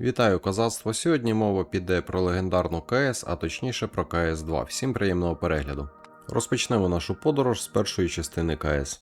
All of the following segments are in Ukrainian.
Вітаю козацтво! Сьогодні мова піде про легендарну КС, а точніше про КС 2. Всім приємного перегляду. Розпочнемо нашу подорож з першої частини КС.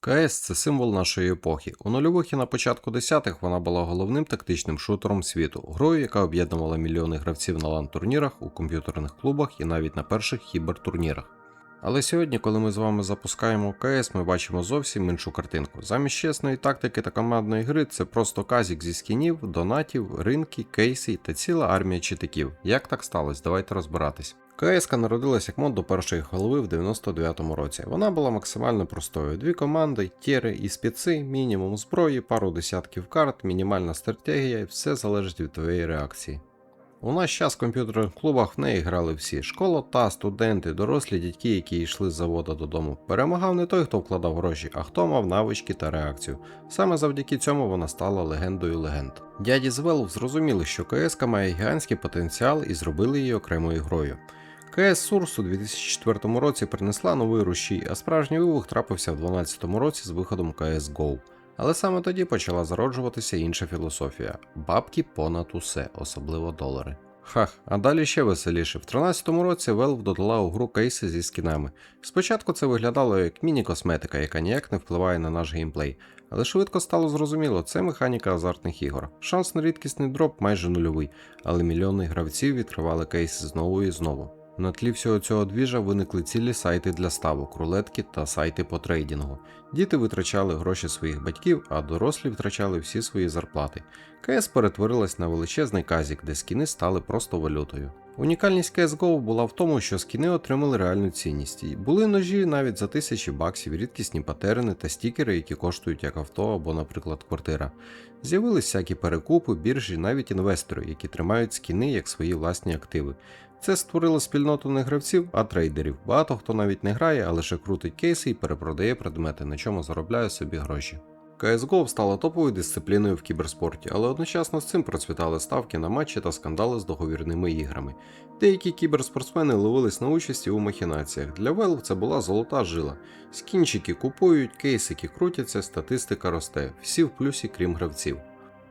КС це символ нашої епохи. У нульових і на початку десятих вона була головним тактичним шутером світу, грою, яка об'єднувала мільйони гравців на лан-турнірах, у комп'ютерних клубах і навіть на перших кібертурнірах. Але сьогодні, коли ми з вами запускаємо КС, ми бачимо зовсім іншу картинку. Замість чесної тактики та командної гри це просто казік зі скінів, донатів, ринки, кейси та ціла армія читиків. Як так сталося? Давайте розбиратись. КС народилась як мод до першої голови в 99-му році. Вона була максимально простою: дві команди, тєри і спеці, мінімум зброї, пару десятків карт, мінімальна стратегія, і все залежить від твоєї реакції. У наш час в комп'ютерних клубах в неї грали всі: школа та студенти, дорослі дядьки, які йшли з завода додому. Перемагав не той, хто вкладав гроші, а хто мав навички та реакцію. Саме завдяки цьому вона стала легендою легенд. Дяді з Valve зрозуміли, що КС має гігантський потенціал і зробили її окремою грою. КС Source у 2004 році принесла новий рушій, а справжній вибух трапився в 2012 році з виходом CS GO. Але саме тоді почала зароджуватися інша філософія бабки понад усе, особливо долари. Хах, а далі ще веселіше. В 2013 році Valve додала у гру кейси зі скінами. Спочатку це виглядало як міні-косметика, яка ніяк не впливає на наш геймплей, але швидко стало зрозуміло, це механіка азартних ігор. Шанс на рідкісний дроп майже нульовий, але мільйони гравців відкривали кейси знову і знову. На тлі всього цього двіжа виникли цілі сайти для ставок, рулетки та сайти по трейдингу. Діти витрачали гроші своїх батьків, а дорослі втрачали всі свої зарплати. КС перетворилась на величезний казік, де скіни стали просто валютою. Унікальність CSGO була в тому, що скіни отримали реальну цінність. Були ножі навіть за тисячі баксів, рідкісні патерни та стікери, які коштують як авто або, наприклад, квартира. З'явились всякі перекупи, біржі, навіть інвестори, які тримають скіни як свої власні активи. Це створило спільноту не гравців, а трейдерів. Багато хто навіть не грає, а лише крутить кейси і перепродає предмети, на чому заробляє собі гроші. CSGO стала топовою дисципліною в кіберспорті, але одночасно з цим процвітали ставки на матчі та скандали з договірними іграми. Деякі кіберспортсмени ловились на участі у махінаціях. Для Valve це була золота жила. Скінчики купують, кейсики крутяться, статистика росте, всі в плюсі, крім гравців.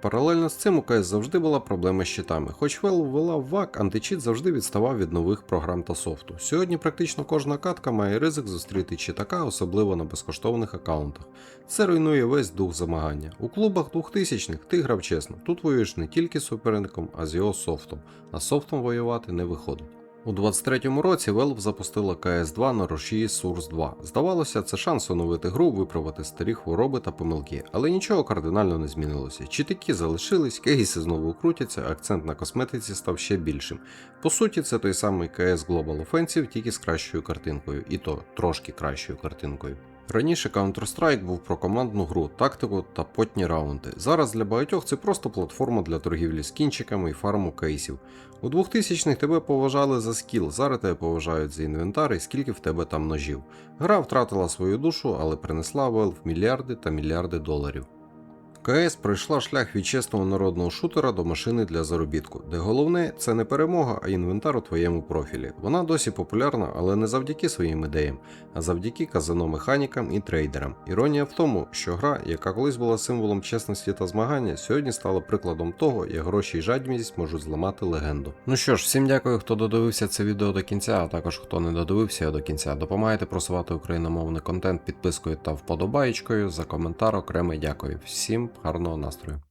Паралельно з цим у КС завжди була проблема з щитами. Хоч Valve ввела ВАК, античіт завжди відставав від нових програм та софту. Сьогодні практично кожна катка має ризик зустріти читака, особливо на безкоштовних аккаунтах. Це руйнує весь дух замагання. У клубах 2000-х ти грав чесно, тут воюєш не тільки з суперником, а з його софтом, а софтом воювати не виходить. У 23-му році Valve запустила CS2 на рушії Source 2. Здавалося, це шанс оновити гру, виправити старі хвороби та помилки, але нічого кардинально не змінилося. Читики залишились, кейси знову крутяться, акцент на косметиці став ще більшим. По суті, це той самий CS Global Offensive, тільки з кращою картинкою, і то трошки кращою картинкою. Раніше Counter-Strike був про командну гру, тактику та потні раунди. Зараз для багатьох це просто платформа для торгівлі з кінчиками і фарму кейсів. У 2000-х тебе поважали за скіл, зараз тебе поважають за інвентар і скільки в тебе там ножів. Гра втратила свою душу, але принесла Valve мільярди та мільярди доларів. КС пройшла шлях від чесного народного шутера до машини для заробітку, де головне це не перемога, а інвентар у твоєму профілі. Вона досі популярна, але не завдяки своїм ідеям, а завдяки казано-механікам і трейдерам. Іронія в тому, що гра, яка колись була символом чесності та змагання, сьогодні стала прикладом того, як гроші і жадібність можуть зламати легенду. Ну що ж, всім дякую, хто додивився це відео до кінця, а також хто не додивився його до кінця. Допомагайте просувати україномовний контент підпискою та вподобаєчкою. За коментар окремий дякую. Всім гарного настрою.